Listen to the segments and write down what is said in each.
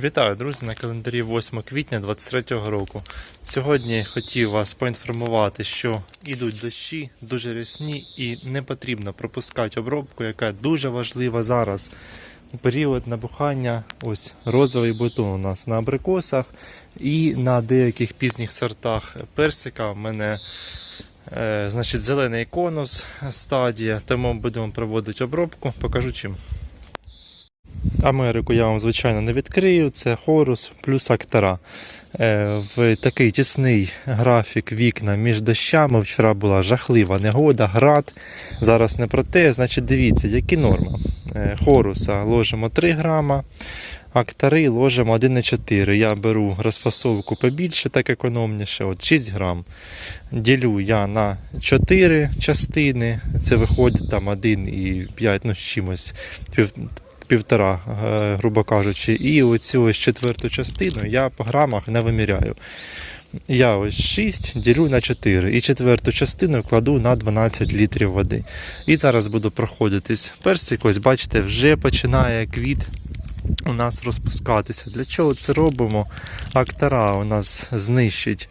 Вітаю, друзі, на календарі 8 квітня 2023 року. Сьогодні хотів вас поінформувати, що йдуть дощі, дуже рясні і не потрібно пропускати обробку, яка дуже важлива зараз. У період набухання ось розовий бутон у нас на абрикосах і на деяких пізніх сортах персика. У мене е, значить, зелений конус стадія, тому будемо проводити обробку. Покажу чим. Америку я вам, звичайно, не відкрию. Це Хорус плюс Актара. Е, В такий тісний графік вікна між дощами. Вчора була жахлива негода, град. Зараз не про те. Значить, дивіться, які норми. Е, Хоруса ложимо 3 грама. Актари ложимо 1,4. Я беру розфасовку побільше, так економніше, от 6 грам. Ділю я на 4 частини. Це виходить там 1,5, ну чимось, півтора, е, грубо кажучи. І оцю ось четверту частину я по грамах не виміряю. Я ось 6 ділю на 4 і четверту частину кладу на 12 літрів води. І зараз буду проходитись. Персик, ось бачите, вже починає квіт у нас розпускатися. Для чого це робимо? Актара у нас знищить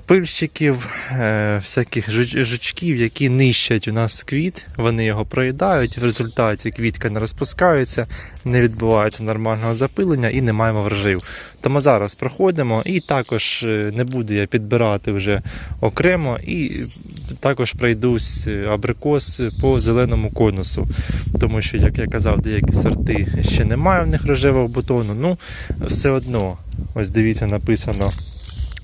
пильщиків, е, всяких жучків, які нищать у нас квіт, вони його проїдають. В результаті квітка не розпускається, не відбувається нормального запилення і не маємо врожаю. Тому зараз проходимо і також е, не буду я підбирати вже окремо, і також пройдусь е, абрикос по зеленому конусу. Тому що, як я казав, деякі сорти ще немає в них рожевого бутону. Ну, все одно, ось дивіться, написано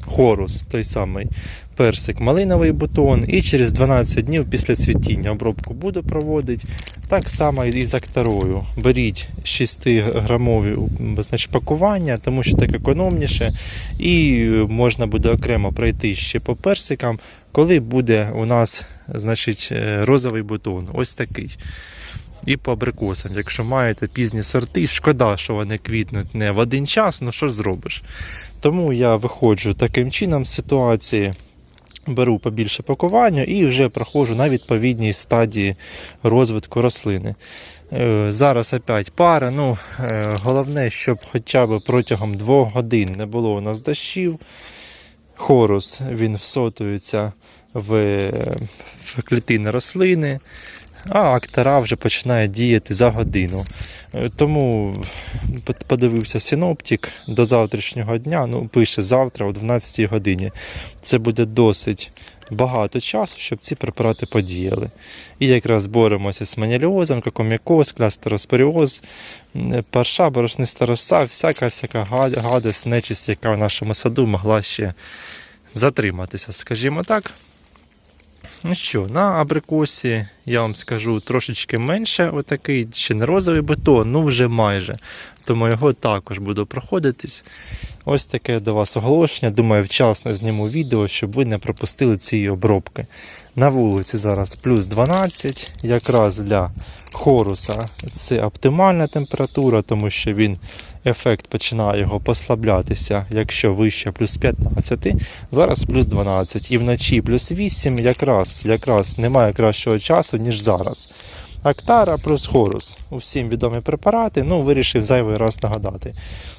хорус, той самий персик, малиновий бутон, і через 12 днів після цвітіння обробку буду проводити. Так само і з актарою. Беріть 6-грамові значить, пакування, тому що так економніше, і можна буде окремо пройти ще по персикам, коли буде у нас значить, е, розовий бутон. Ось такий. І по абрикосам. Якщо маєте пізні сорти, шкода, що вони квітнуть не в один час, ну що зробиш. Тому я виходжу таким чином з ситуації, беру побільше пакування і вже проходжу на відповідній стадії розвитку рослини. Е, Зараз опять пара. Ну, е, головне, щоб хоча б протягом двох годин не було у нас дощів. Хорус він всотується в, е, в клітини рослини, а актара вже починає діяти за годину. Е, Тому подивився синоптик до завтрашнього дня. Ну, пише завтра о 12 годині. Це буде досить багато часу, щоб ці препарати подіяли. І якраз боремося з маніліозом, кокомікоз, клястероспоріоз, м, парша, борошниста роса, всяка всяка гад- гадость, нечисть, яка в нашому саду могла ще затриматися, скажімо так. Ну що, на абрикосі я вам скажу трошечки менше, отакий, ще не розовий бетон, ну вже майже. Тому його також буду проходитись. Ось таке до вас оголошення. Думаю, вчасно зніму відео, щоб ви не пропустили ці обробки. На вулиці зараз плюс 12, якраз для хоруса це оптимальна температура, тому що він ефект починає його послаблятися, якщо вище плюс 15, зараз плюс 12. І вночі плюс 8, якраз, якраз немає кращого часу, ніж зараз. Актара плюс хорус. Усім відомі препарати, ну вирішив зайвий раз нагадати.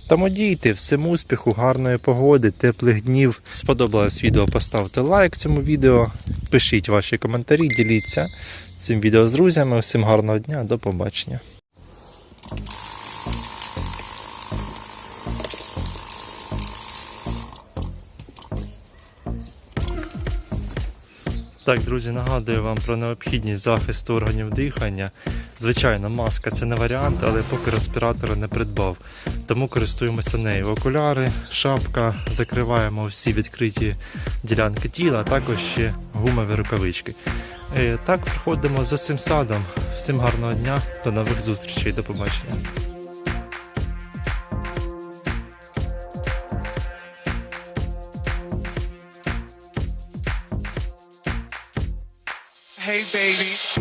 Тому дійте, всім успіху, гарної погоди, теплих днів. Сподобалось відео, поставте лайк цьому відео, пишіть ваші коментарі, діліться цим відео з друзями. Всім гарного дня, до побачення. Так, друзі, нагадую вам про необхідність захисту органів дихання. Звичайно, маска це не варіант, але поки респіратора не придбав. Тому користуємося нею. Окуляри, шапка, закриваємо всі відкриті ділянки тіла, а також ще гумові рукавички. Е, Так, проходимо за цим садом. Всім гарного дня, до нових зустрічей, до побачення. Hey, baby.